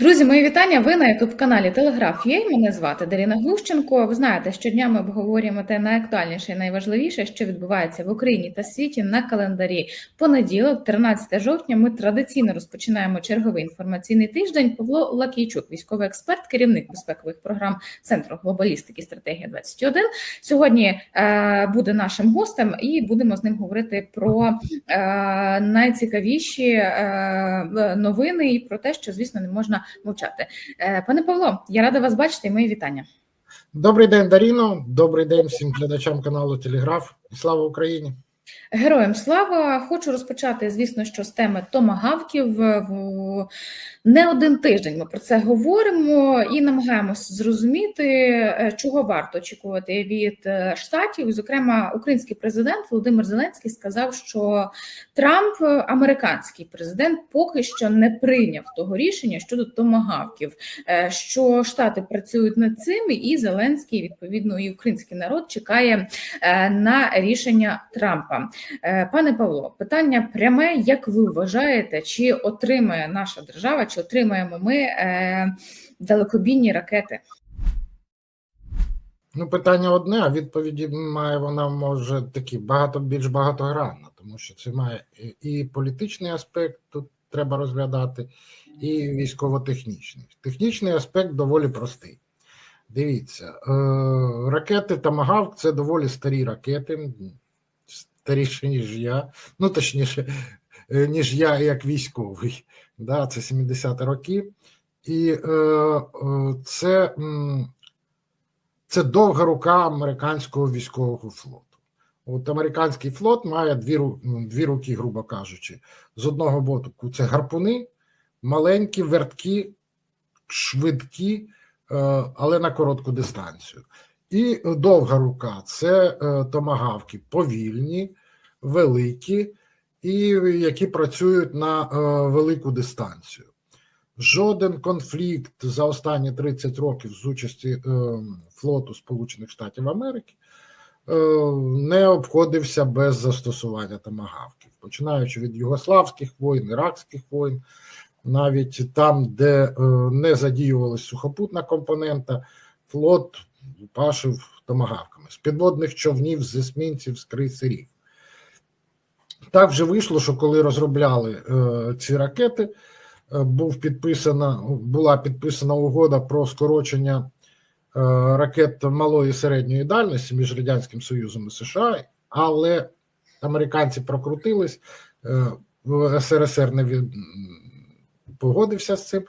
Друзі, мої вітання. Ви на youtube каналі Телеграф Є. Мене звати Даріна Глущенко. Ви знаєте, щодня ми обговорюємо те найактуальніше і найважливіше, що відбувається в Україні та світі на календарі. Понеділок, 13 жовтня, ми традиційно розпочинаємо черговий інформаційний тиждень. Павло Лакійчук, військовий експерт, керівник безпекових програм Центру глобалістики стратегія 21 Сьогодні е, буде нашим гостем, і будемо з ним говорити про е, найцікавіші е, новини і про те, що звісно не можна мовчати. Е, Пане Павло, я рада вас бачити і мої вітання. Добрий день, Даріно. Добрий день всім глядачам каналу Телеграф. Слава Україні! Героям слава! Хочу розпочати, звісно, що з теми томагавків. Не один тиждень ми про це говоримо і намагаємося зрозуміти, е, чого варто очікувати від е, штатів. Зокрема, український президент Володимир Зеленський сказав, що Трамп, американський президент, поки що не прийняв того рішення щодо томагавків, е, що штати працюють над цим, і Зеленський відповідно і український народ чекає на рішення Трампа. Пане Павло, питання пряме: як ви вважаєте, чи отримає наша держава, чи отримаємо ми е, далекобійні ракети? Ну, питання одне, а відповіді має вона може такі багато більш багатогранна, тому що це має і політичний аспект, тут треба розглядати, і військово-технічний. Технічний аспект доволі простий. Дивіться, е, ракети Тамагавк це доволі старі ракети, старіші, ніж я, ну точніше, ніж я як військовий. Да, Це 70-ті роки. І е, е, це, це довга рука американського військового флоту. От американський флот має дві дві руки, грубо кажучи. З одного боку, це гарпуни, маленькі, верткі, швидкі, е, але на коротку дистанцію. І довга рука це е, томагавки повільні, великі, і які працюють на е, велику дистанцію. Жоден конфлікт за останні 30 років з участі е, флоту Сполучених Штатів Америки е, не обходився без застосування томагавків, починаючи від югославських воїн, іракських воїн, навіть там, де не задіювалася сухопутна компонента, флот пашив томагавками з підводних човнів, з есмінців, з крейсерів. Так вже вийшло, що коли розробляли е, ці ракети, е, був підписана, була підписана угода про скорочення е, ракет малої і середньої дальності між Радянським Союзом і США, але американці прокрутились, е, СРСР не від, погодився з цим,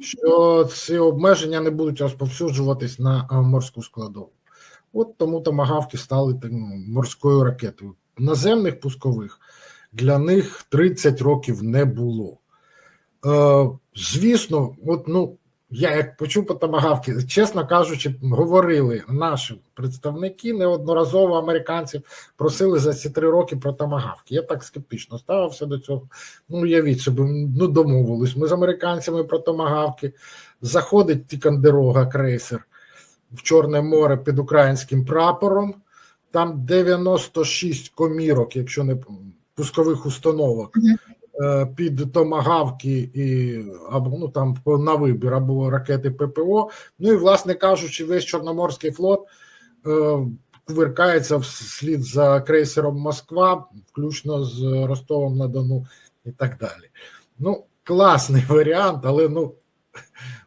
що ці обмеження не будуть розповсюджуватись на е, морську складову. От тому томагавки стали так, морською ракетою. Наземних пускових для них 30 років не було. Е, Звісно, от ну я як почув по томагавки, чесно кажучи, говорили наші представники неодноразово американців просили за ці три роки про томагавки. Я так скептично ставився до цього. Ну, уявіть собі, ну домовились. Ми з американцями про томагавки. Заходить Тікандерога крейсер в Чорне море під українським прапором. Там 96 комірок, якщо не пускових установок uh-huh. під томагавки і або ну там на вибір або ракети ППО. Ну і, власне кажучи, весь Чорноморський флот е, кувиркається вслід за крейсером Москва, включно з Ростовом на Дону і так далі. Ну, класний варіант, але ну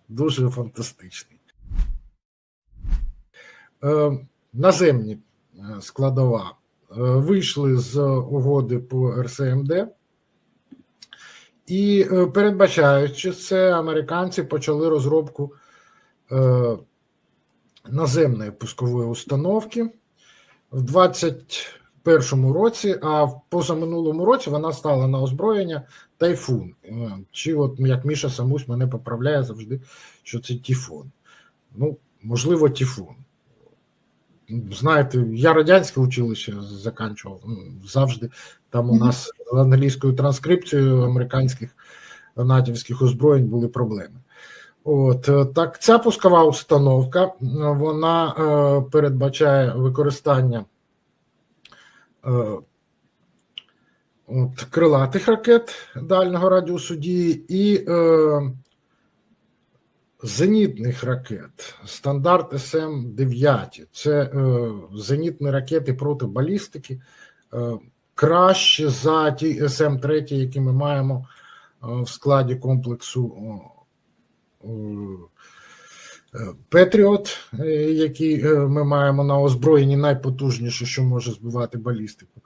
дуже фантастичний. Е, Наземні складова вийшли з угоди по РСМД, і передбачаючи це, американці почали розробку наземної пускової установки в 2021 році, а в позаминулому році вона стала на озброєння Тайфун. Чи, от як Міша Самусь мене поправляє завжди, що це Тіфон. Ну, можливо, Тіфун. Знаєте, я радянське училище заканчував завжди. Там у нас з англійською транскрипцією американських натівських озброєнь були проблеми. От так, ця пускова установка вона е, передбачає використання е, от, крилатих ракет дальнього радіусу дії і е, зенітних ракет. Стандарт СМ-9 це е, зенітні ракети проти балістики. Е, краще за ті СМ-3, які ми маємо е, в складі комплексу е, Петріот, е, який е, ми маємо на озброєнні найпотужніше, що може збивати балістику.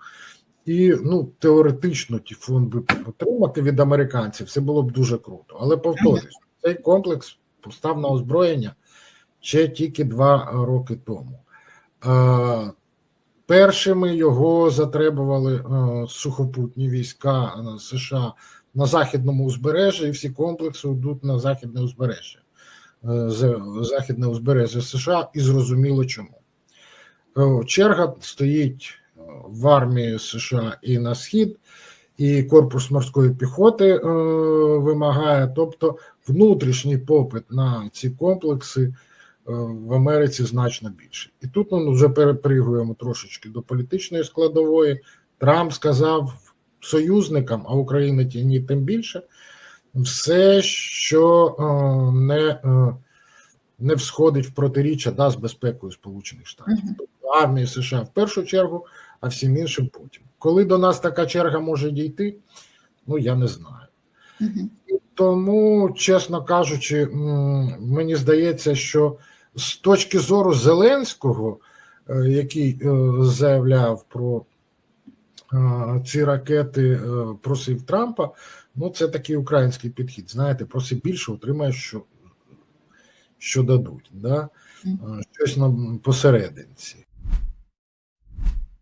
І ну, теоретично Тіфун би отримати від американців, це було б дуже круто. Але повторюсь, цей комплекс постав на озброєння ще тільки два роки тому. Е, першими його затребували е, сухопутні війська е, США на західному узбережжі, і всі комплекси йдуть на західне узбережжя. Західне узбережжя США, і зрозуміло чому. Черга стоїть в армії США і на схід, і корпус морської піхоти вимагає, тобто внутрішній попит на ці комплекси е, в Америці значно більше. І тут ми вже перепригуємо трошечки до політичної складової. Трамп сказав союзникам, а Україна ні тим більше, все, що е, не, е, не всходить в протиріччя да, з безпекою Сполучених Штатів. Тобто армії США в першу чергу, а всім іншим потім. Коли до нас така черга може дійти, ну я не знаю. Тому, чесно кажучи, мені здається, що з точки зору Зеленського, е, який е, заявляв про е, ці ракети, просив Трампа, ну це такий український підхід. Знаєте, проси більше, отримаєш, що, що дадуть. Да? Щось на посерединці.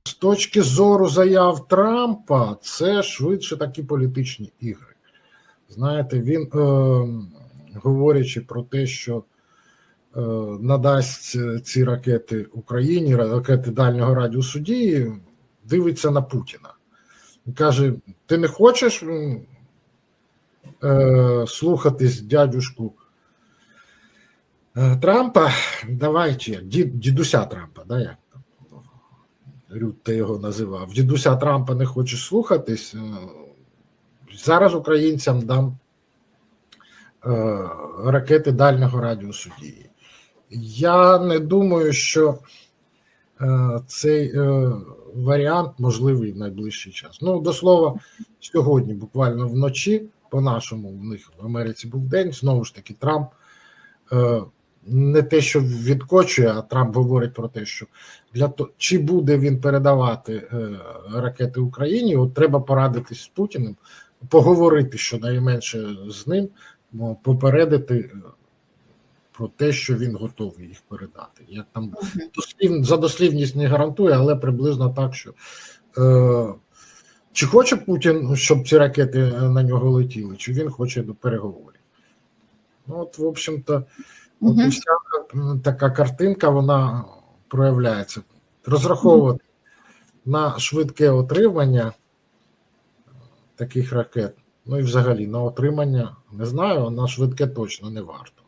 З точки зору заяв Трампа, це швидше такі політичні ігри. Знаєте, він, е, говорячи про те, що е, надасть ці ракети Україні, ракети дальнього радіусу дії, дивиться на Путіна. Каже: ти не хочеш е, слухатись дядюшку е, Трампа? Давай чи як, дід, дідуся Трампа, да, як там Рютте його називав. Дідуся Трампа не хочеш слухатись. Зараз українцям дам е, ракети дальнього радіусу дії. Я не думаю, що е, цей е, варіант можливий в найближчий час. Ну, до слова, сьогодні, буквально вночі, по-нашому, в них в Америці був день. Знову ж таки, Трамп е, не те, що відкочує, а Трамп говорить про те, що для того, чи буде він передавати е, ракети Україні, от треба порадитись з Путіним поговорити щонайменше з ним, попередити е, про те, що він готовий їх передати. Я там дослів, за дослівність не гарантую, але приблизно так, що е, чи хоче Путін, щоб ці ракети на нього летіли, чи він хоче до переговорів. Ну, от, в общем-то, от вся така картинка вона проявляється. Розраховувати на швидке отримання таких ракет. Ну і взагалі на отримання не знаю, на швидке точно не варто.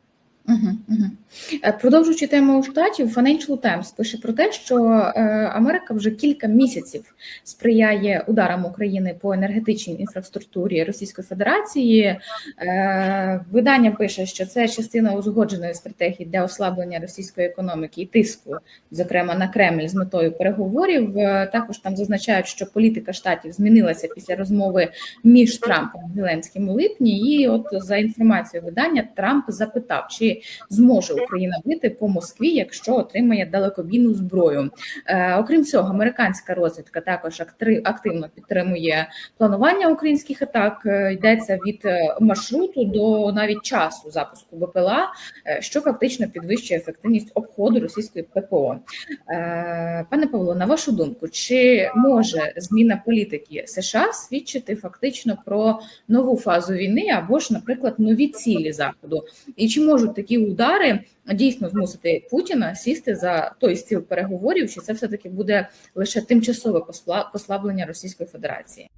Мгм. Е, Продовжуючи тему штатів, Financial Times пише про те, що е, Америка вже кілька місяців сприяє ударам України по енергетичній інфраструктурі Російської Федерації. Е, Видання пише, що це частина узгодженої стратегії для ослаблення російської економіки і тиску, зокрема на Кремль з метою переговорів. Також там зазначають, що політика штатів змінилася після розмови між Трампом і Зеленським у липні. І от за інформацією видання, Трамп запитав, чи зможе Україна бити по Москві, якщо отримає далекобійну зброю. Е, окрім цього, американська розвідка також активно підтримує планування українських атак. Е, йдеться від е, маршруту до навіть часу запуску БПЛА, е, що фактично підвищує ефективність обходу російської ППО. Е, Пане Павло, на вашу думку, чи може зміна політики США свідчити фактично про нову фазу війни або ж, наприклад, нові цілі заходу? І чи можуть такі удари дійсно змусити Путіна сісти за той стіл переговорів? Чи це все таки буде лише тимчасове посла- послаблення Російської Федерації?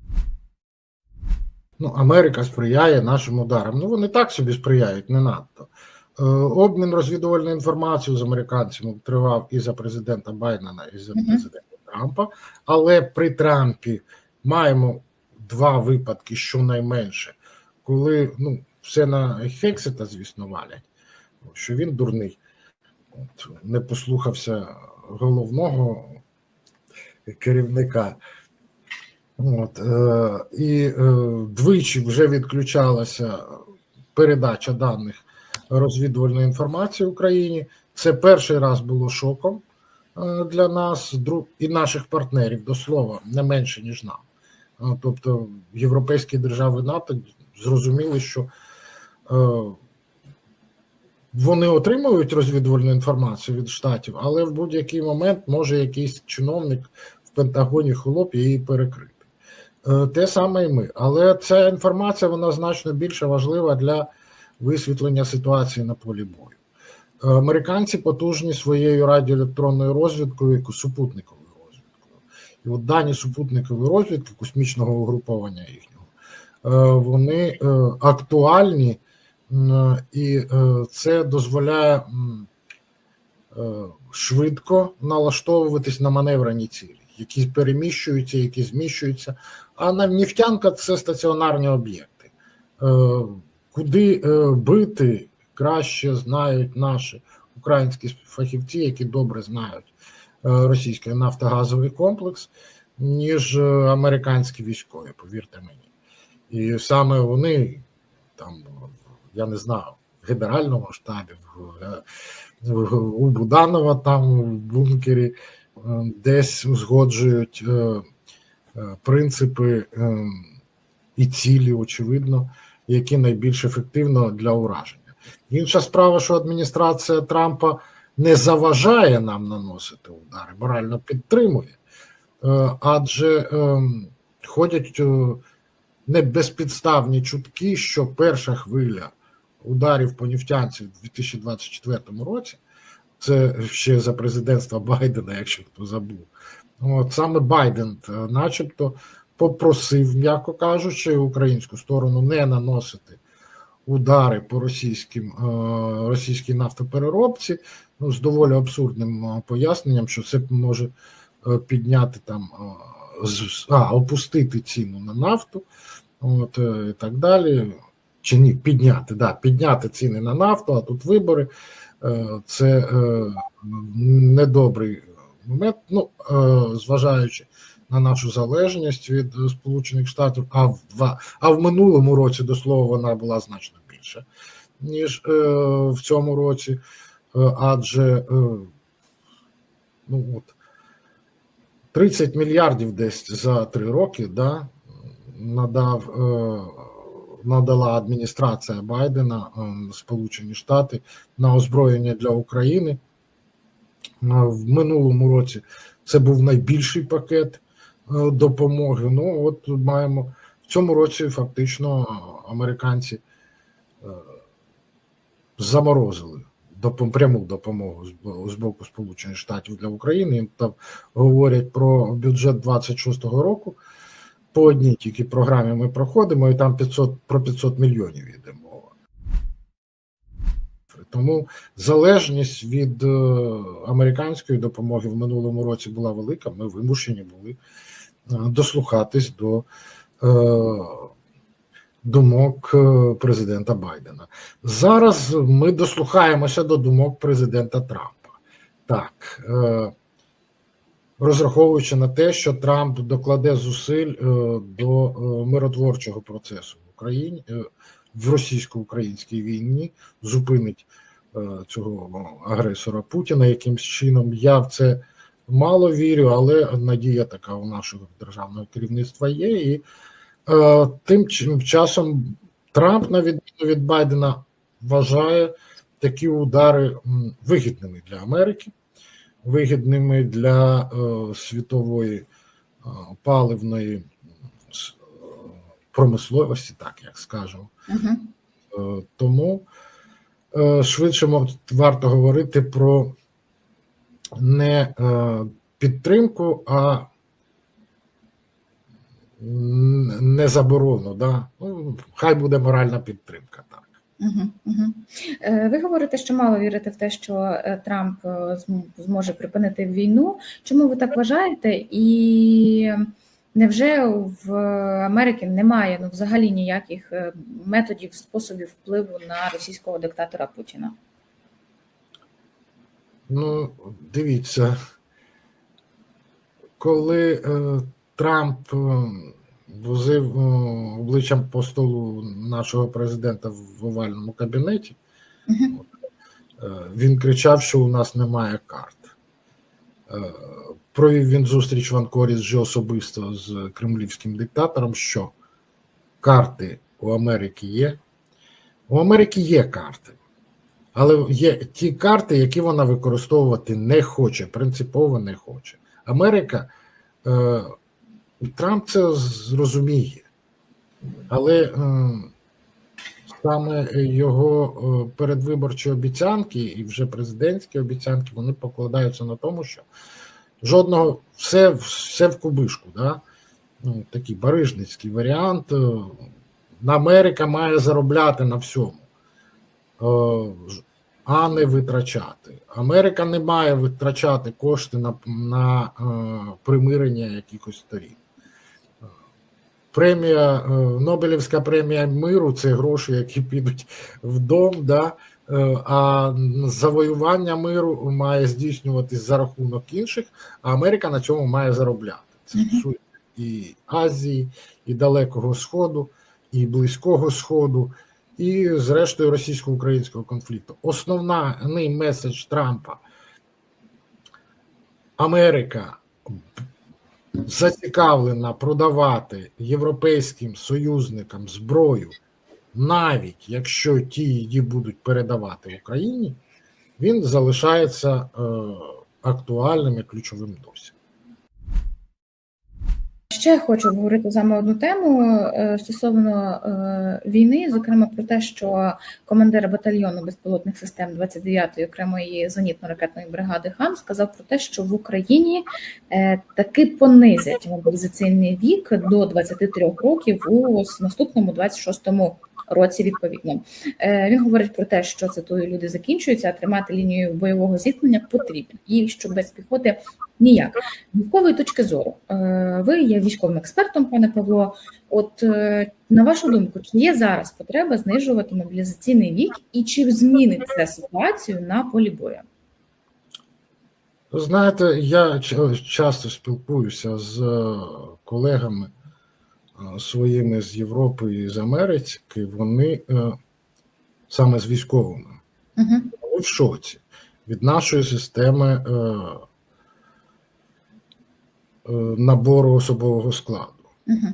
Ну, Америка сприяє нашим ударам. Ну, вони так собі сприяють, не надто. Е, обмін розвідувальною інформацією з американцями тривав і за президента Байдена, і за президента Трампа. Але при Трампі маємо два випадки щонайменше, коли ну, все на Хексета, звісно, валять. Що він дурний, От, не послухався головного керівника. От, е, і е, двічі вже відключалася передача даних розвідувальної інформації Україні. Це перший раз було шоком е, для нас і наших партнерів, до слова, не менше, ніж нам. Е, Тобто європейські держави НАТО зрозуміли, що е, вони отримують розвідувальну інформацію від штатів, але в будь-який момент може якийсь чиновник в Пентагоні хлоп її перекрити. Е, Те саме і ми. Але ця інформація вона значно більше важлива для висвітлення ситуації на полі бою. Е, Американці потужні своєю радіоелектронною розвідкою супутниковою розвідкою. І от дані супутникової розвідки космічного угруповання їхнього, е, вони актуальні, і е, це дозволяє е, швидко налаштовуватись на маневрені цілі, які переміщуються, які зміщуються. А на нефтянка це стаціонарні об'єкти. Е, Куди е, бити краще знають наші українські фахівці, які добре знають е, російський нафтогазовий комплекс, ніж е, американські військові, повірте мені. І саме вони там, я не знаю, в генеральному штабі, е, у Буданова там в бункері е, десь узгоджують е, принципи і цілі, очевидно, які найбільш ефективно для ураження. Інша справа, що адміністрація Трампа не заважає нам наносити удари, морально підтримує, адже ходять не безпідставні чутки, що перша хвиля ударів по нефтянці в 2024 році, це ще за президентства Байдена, якщо хто забув. От саме Байден, е, начебто, попросив, м'яко кажучи, українську сторону не наносити удари по російським е, російській нафтопереробці, ну з доволі абсурдним е, поясненням, що це може підняти там а, опустити ціну на нафту, от і так далі. Чи ні, підняти, да, підняти ціни на нафту, а тут вибори. Е, Це е, недобрий момент. Ну, е, зважаючи на нашу залежність від Сполучених Штатів, а в два, а в минулому році, до слова, вона була значно більша, ніж в цьому році. Адже ну от 30 мільярдів десь за три роки да, надав, надала адміністрація Байдена, е, Сполучені Штати на озброєння для України. Е, В минулому році це був найбільший пакет е, допомоги. Ну, от маємо в цьому році фактично американці заморозили пряму допомогу з боку Сполучених Штатів для України. Там говорять про бюджет 26-го року. По одній тільки програмі ми проходимо, і там 500, про 500 мільйонів йде мова. Тому залежність від е, американської допомоги в минулому році була велика. Ми вимушені були е, дослухатись до е, думок президента Байдена. Зараз ми дослухаємося до думок президента Трампа. Так, розраховуючи на те, що Трамп докладе зусиль е, до е, миротворчого процесу в Україні е, в російсько-українській війні, зупинить цього агресора Путіна якимсь чином. Я в це мало вірю, але надія така у нашого державного керівництва є. І тим часом Трамп, на відміну від Байдена, вважає такі удари вигідними для Америки, вигідними для е, світової е, паливної е, промисловості, так як скажемо. Угу. Тому швидше варто говорити про не підтримку, а не заборону. Да? Ну, хай буде моральна підтримка. Так. Угу. Ви говорите, що мало вірите в те, що е, Трамп е, зможе припинити війну. Чому ви так вважаєте? І невже в Америці немає ну, взагалі ніяких е, методів, способів впливу на російського диктатора Путіна? Ну, дивіться, коли е, Трамп е, возив обличчям по столу нашого президента в овальному кабінеті, е, він кричав, що у нас немає карт. Е, провів він зустріч в Анкорі вже особисто з кремлівським диктатором, що карти у Америки є. У Америки є карти. Але є ті карти, які вона використовувати не хоче, принципово не хоче. Америка, е, Трамп це зрозуміє, але е, саме його е, передвиборчі обіцянки і вже президентські обіцянки вони покладаються на тому, що жодного все, все в кубишку. Да? Ну, такий барижницький варіант. Е, Америка має заробляти на всьому. А не витрачати. Америка не має витрачати кошти на, на примирення якихось сторін. Премія, е, Нобелівська премія миру це гроші, які підуть в дом, да? е, а завоювання миру має здійснюватись за рахунок інших, а Америка на цьому має заробляти. Це стосується і Азії, і Далекого Сходу, і Близького Сходу, і, зрештою, російсько-українського конфлікту. Основний меседж Трампа Америка зацікавлена продавати європейським союзникам зброю, навіть якщо ті її будуть передавати Україні, він залишається е, актуальним і ключовим досі. Ще хочу обговорити з вами одну тему е, стосовно е, війни, зокрема про те, що командир батальйону безпілотних систем 29-ї окремої зенітно-ракетної бригади ХАМ сказав про те, що в Україні е, таки понизять мобілізаційний вік до 23 років у наступному 26-му році. Відповідно, Е, він говорить про те, що цитую, люди закінчуються, а тримати лінію бойового зіткнення потрібно, і що без піхоти ніяк. Військової точки зору, е, ви є військовим експертом, пане Павло. От е, на вашу думку, чи є зараз потреба знижувати мобілізаційний вік, і чи змінить це ситуацію на полі бою? Знаєте, я часто спілкуюся з колегами своїми з Європи і з Америки. Вони е, саме з військовими вони в шоці від нашої системи е, е, набору особового складу. Угу.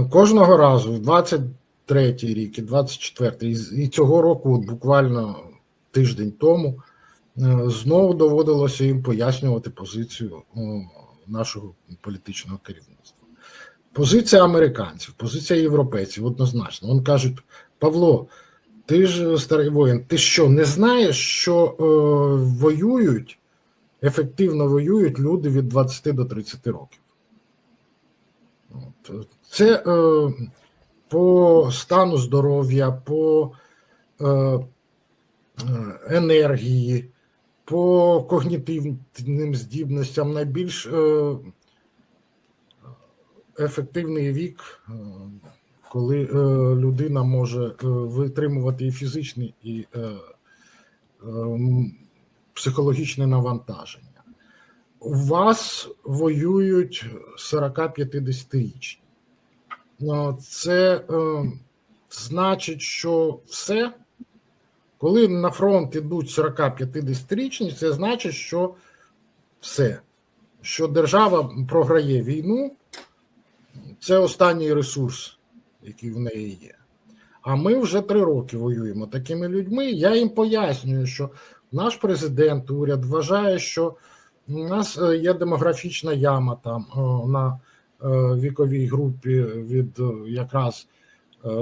Е, Кожного разу, 23-й рік і 24-й, і цього року, от буквально тиждень тому, е, знову доводилося їм пояснювати позицію е, нашого політичного керівництва. Позиція американців, позиція європейців однозначно. Вони кажуть: Павло, ти ж старий воїн, ти що, не знаєш, що е, воюють, ефективно воюють люди від 20 до 30 років? Це е, по стану здоров'я, по е, е, енергії, по когнітивним здібностям найбільш е, ефективний вік, е, коли е, людина може е, витримувати і фізичні, і психологічне навантаження. У вас воюють 40-50-річні. Ну, Це значить, що все, коли на фронт ідуть 40-50-річні, це значить, що все, що держава програє війну, це останній ресурс, який в неї є. А ми вже три роки воюємо такими людьми. Я їм пояснюю, що наш президент, уряд вважає, що у нас е, є демографічна яма там е, на е, віковій групі від якраз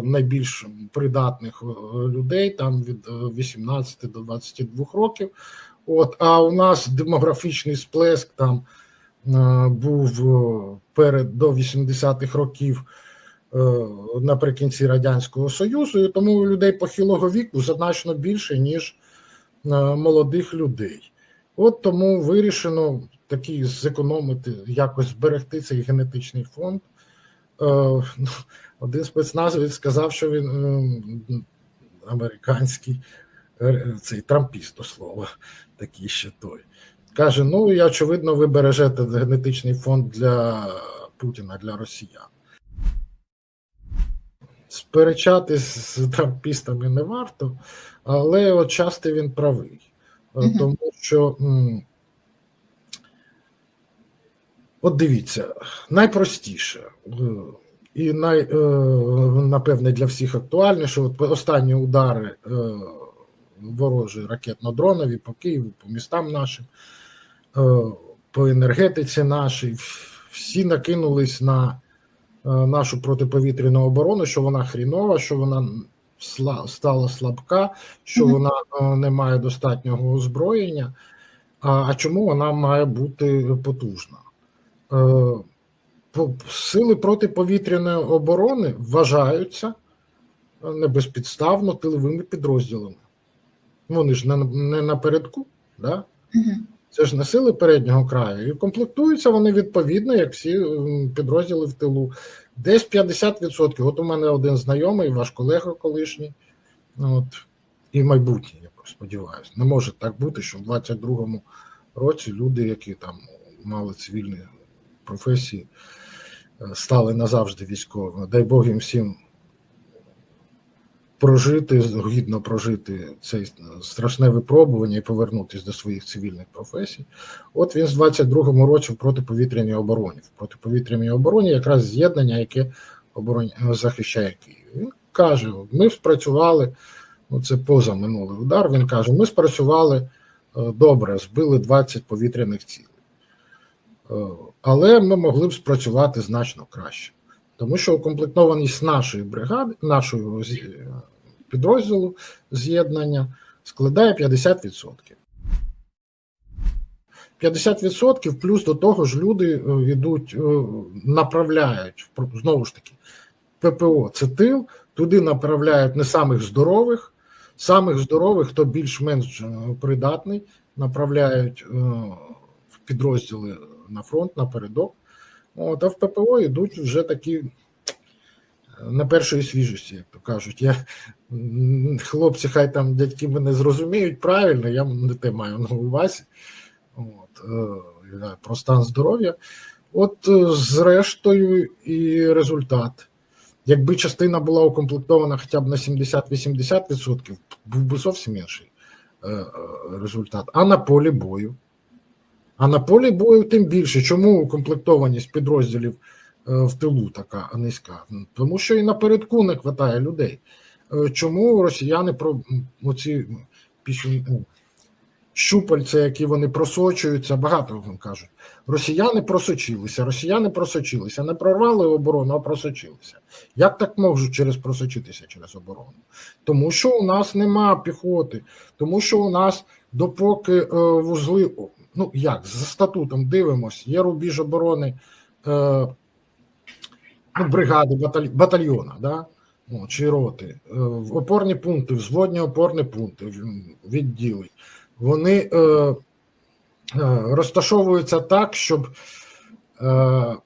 найбільш придатних людей, там від е, 18 до 22 років. От, а у нас демографічний сплеск там був е, перед до 80-х років е, наприкінці Радянського Союзу, і тому людей похилого віку значно більше, ніж е, молодих людей. От тому вирішено такий зекономити, якось зберегти цей генетичний фонд. Е, ну, Один спецназовець сказав, що він е, американський, е, цей трампіст до слова, такий ще той. Каже: ну, і очевидно, ви бережете генетичний фонд для Путіна, для росіян. Сперечатись з трампістами не варто, але от часто він правий. Мгм. Тому що, от дивіться, найпростіше е, і най, е, напевне для всіх актуальніше, от останні удари е, ворожі ракетно-дронові по Києву, по містам нашим, по енергетиці нашій, всі накинулись на е, нашу протиповітряну оборону, що вона хрінова, що вона стала слабка, що Мгм. вона е, не має достатнього озброєння. А, а чому вона має бути потужна? Е, Сили протиповітряної оборони вважаються е, небезпідставно тиловими підрозділами. Вони ж не, не напередку, да? Це ж не сили переднього краю, і комплектуються вони відповідно, як всі підрозділи в тилу. Десь 50%. От у мене один знайомий, ваш колега колишній, от, і майбутнє, я сподіваюся. Не може так бути, що в 22-му році люди, які там мали цивільні професії, е, стали назавжди військовими. Дай Бог їм всім прожити, гідно прожити це страшне випробування і повернутися до своїх цивільних професій. От він з 22-му році в протиповітряній обороні. В протиповітряній обороні якраз з'єднання, яке обороня захищає Київ. Він каже: ми спрацювали, ну це поза минулий удар. Він каже: ми спрацювали е, добре, збили 20 повітряних цілей. Е, Але ми могли б спрацювати значно краще. Тому що укомплектованість нашої бригади, нашого підрозділу з'єднання складає 50%. 50% плюс до того ж люди е, йдуть, е, направляють знову ж таки ППО це тил, туди направляють не самих здорових, самих здорових, хто більш-менш е, придатний, направляють е, в підрозділи на фронт, напередок. От, а в ППО йдуть вже такі на першої свіжості, як то кажуть. Я, хлопці, хай там дядьки мене зрозуміють правильно, я не те маю на увазі. От, е, про стан здоров'я. От, е, зрештою, і результат. Якби частина була укомплектована хоча б на 70-80%, був би зовсім інший е, е, результат. А на полі бою. А на полі бою тим більше. Чому укомплектованість підрозділів е, в тилу така низька? Тому що і напередку не вистачає людей. Е, Чому росіяни про оці пісню, щупальця, які вони просочуються, багато вам кажуть. Росіяни просочилися, росіяни просочилися, не прорвали оборону, а просочилися. Як так можуть через просочитися через оборону? Тому що у нас нема піхоти, тому що у нас допоки е, вузли, ну як, за статутом дивимось, є рубіж оборони е, ну, бригади, баталь, батальйона, да? О, чи роти, е, опорні пункти, взводні опорні пункти, відділи. Вони е, е, розташовуються так, щоб е,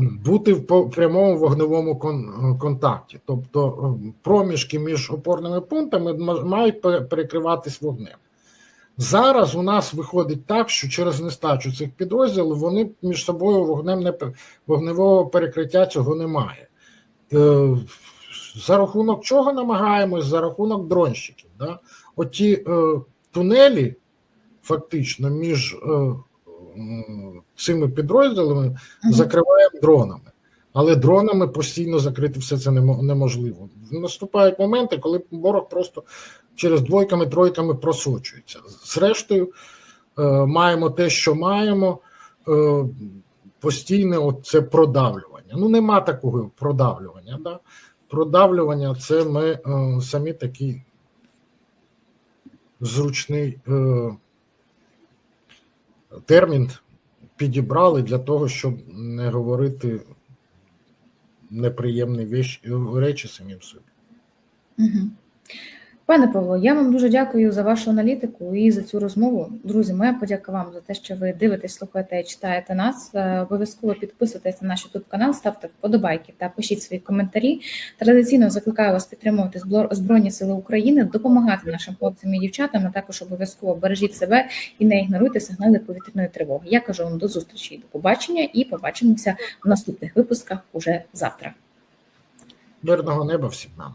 бути в прямому вогневому кон- контакті. Тобто е, проміжки між опорними пунктами мають перекриватись вогнем. Зараз у нас виходить так, що через нестачу цих підрозділів вони між собою вогнем не вогневого перекриття цього немає. Е, За рахунок чого намагаємось? За рахунок дронщиків. Да? Оті е, тунелі, фактично, між е, цими підрозділами закриваємо дронами. Але дронами постійно закрити все це немо- неможливо. Наступають моменти, коли ворог просто через двойками, тройками просочується. Зрештою, е, маємо те, що маємо, е, постійне це продавлювання. Ну, нема такого продавлювання. Да? Продавлювання це ми е, самі такий зручний термін підібрали для того, щоб не говорити неприємні вещ- речі самим собі. Мгм. Пане Павло, я вам дуже дякую за вашу аналітику і за цю розмову. Друзі, моя подяка вам за те, що ви дивитесь, слухаєте і читаєте нас. Е, Обов'язково підписуйтесь на наш youtube канал, ставте вподобайки та пишіть свої коментарі. Традиційно закликаю вас підтримувати Збройні Сили України, допомагати нашим хлопцям і дівчатам. А також обов'язково бережіть себе і не ігноруйте сигнали повітряної тривоги. Я кажу вам до зустрічі, до побачення і побачимося в наступних випусках уже завтра. Мирного неба всім нам.